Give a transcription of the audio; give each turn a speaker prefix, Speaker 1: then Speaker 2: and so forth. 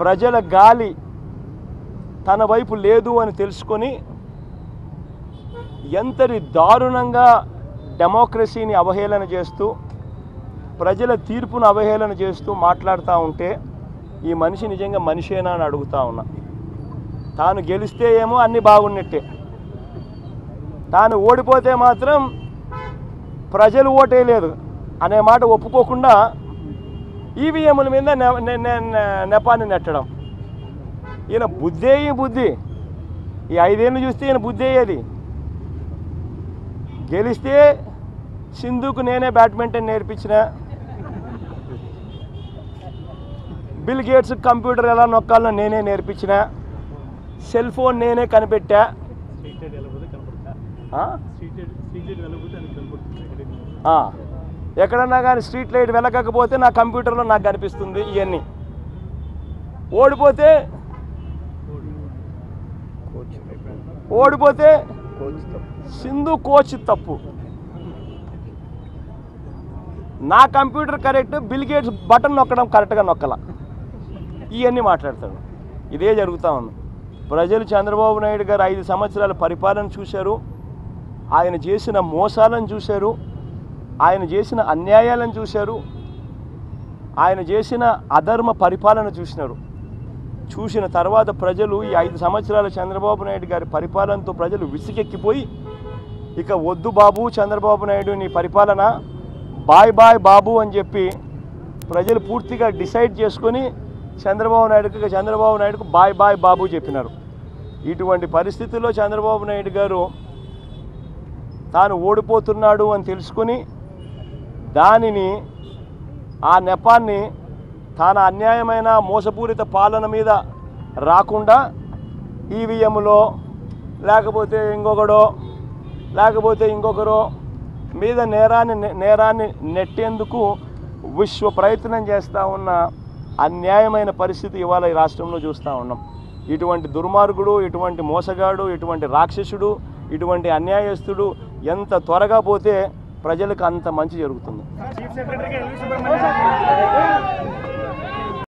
Speaker 1: ప్రజల గాలి తన వైపు లేదు అని తెలుసుకొని ఎంతటి దారుణంగా డెమోక్రసీని అవహేళన చేస్తూ ప్రజల తీర్పును అవహేళన చేస్తూ మాట్లాడుతూ ఉంటే ఈ మనిషి నిజంగా మనిషేనా అని అడుగుతా ఉన్నా. తాను గెలిస్తే ఏమో అన్నీ బాగున్నట్టే. తాను ఓడిపోతే మాత్రం ప్రజలు ఓటేయలేదు అనే మాట ఒప్పుకోకుండా ఈవీఎంల మీద నెపాన్ని నెట్టడం. ఈయన బుద్ధే ఈ బుద్ధి. ఈ ఐదేళ్ళు చూస్తే ఈయన బుద్ధి అయ్యేది గెలిస్తే సింధుకు నేనే బ్యాడ్మింటన్ నేర్పించిన. బిల్ గేట్స్ కంప్యూటర్ ఎలా నొక్కాలో నేనే నేర్పించిన. సెల్ ఫోన్ నేనే కనిపెట్టా.
Speaker 2: స్ట్రీట్
Speaker 1: ఎక్కడన్నా కానీ స్ట్రీట్ లైట్ వెలగకపోతే నా కంప్యూటర్లో నాకు కనిపిస్తుంది ఇవన్నీ. ఓడిపోతే ఓడిపోతే సింధు కోచ్ తప్పు. నా computer correct Bill Gates button నొక్కడం కరెక్ట్గా నొక్కల. ఇవన్నీ మాట్లాడతాడు. ఇదే జరుగుతూ ఉంది. ప్రజలు చంద్రబాబు నాయుడు గారు ఐదు సంవత్సరాల పరిపాలన చూశారు. ఆయన చేసిన మోసాలను చూశారు. ఆయన చేసిన అన్యాయాలను చూశారు. ఆయన చేసిన అధర్మ పరిపాలన చూసినారు. చూసిన తర్వాత ప్రజలు ఈ ఐదు సంవత్సరాల చంద్రబాబు నాయుడు గారి పరిపాలనతో ప్రజలు విసిగెక్కిపోయి ఇక వద్దు బాబు చంద్రబాబు నాయుడు నీ పరిపాలన బాయ్ బాయ్ బాబు అని చెప్పి ప్రజలు పూర్తిగా డిసైడ్ చేసుకొని చంద్రబాబు నాయుడుకి చంద్రబాబు నాయుడుకు బాయ్ బాయ్ బాబు చెప్పినారు. ఇటువంటి పరిస్థితుల్లో చంద్రబాబు నాయుడు గారు తాను ఓడిపోతున్నాడు అని తెలుసుకుని దానిని ఆ నెపాన్ని తాన అన్యాయమైన మోసపూరిత పాలన మీద రాకుండా ఈవీఎంలో లేకపోతే ఇంకొకడో లేకపోతే ఇంకొకరో మీద నేరాన్ని నేరాన్ని నెట్టేందుకు విశ్వ ప్రయత్నం చేస్తూ ఉన్న అన్యాయమైన పరిస్థితి ఇవాళ ఈ రాష్ట్రంలో చూస్తూ ఉన్నాం. ఇటువంటి దుర్మార్గుడు ఇటువంటి మోసగాడు ఇటువంటి రాక్షసుడు ఇటువంటి అన్యాయస్తుడు ఎంత త్వరగా పోతే ప్రజలకు అంత మంచి జరుగుతుంది.